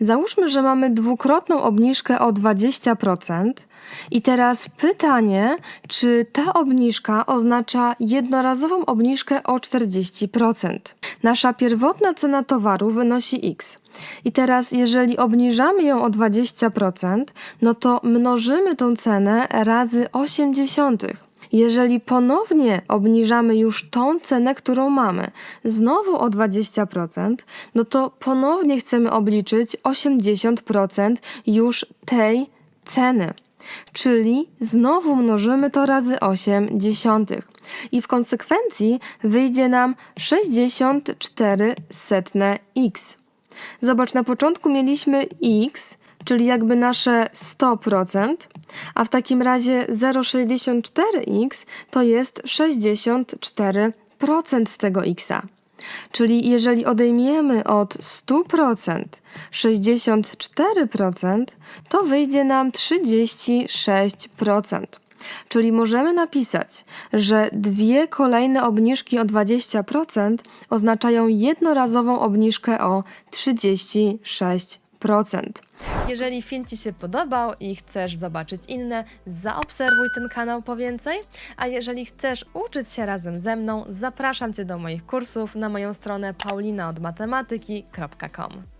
Załóżmy, że mamy dwukrotną obniżkę o 20%. I teraz pytanie, czy ta obniżka oznacza jednorazową obniżkę o 40%? Nasza pierwotna cena towaru wynosi x. I teraz, jeżeli obniżamy ją o 20%, no to mnożymy tą cenę razy 80. Jeżeli ponownie obniżamy już tą cenę, którą mamy, znowu o 20%, no to ponownie chcemy obliczyć 80% już tej ceny. Czyli znowu mnożymy to razy 8 dziesiątych. I w konsekwencji wyjdzie nam 64 setne x. Zobacz, na początku mieliśmy x, czyli jakby nasze 100%, a w takim razie 0,64x to jest 64% z tego xa. Czyli jeżeli odejmiemy od 100% 64%, to wyjdzie nam 36%. Czyli możemy napisać, że dwie kolejne obniżki o 20% oznaczają jednorazową obniżkę o 36%. Jeżeli film Ci się podobał i chcesz zobaczyć inne, zaobserwuj ten kanał po więcej. A jeżeli chcesz uczyć się razem ze mną, zapraszam Cię do moich kursów na moją stronę paulinaodmatematyki.com.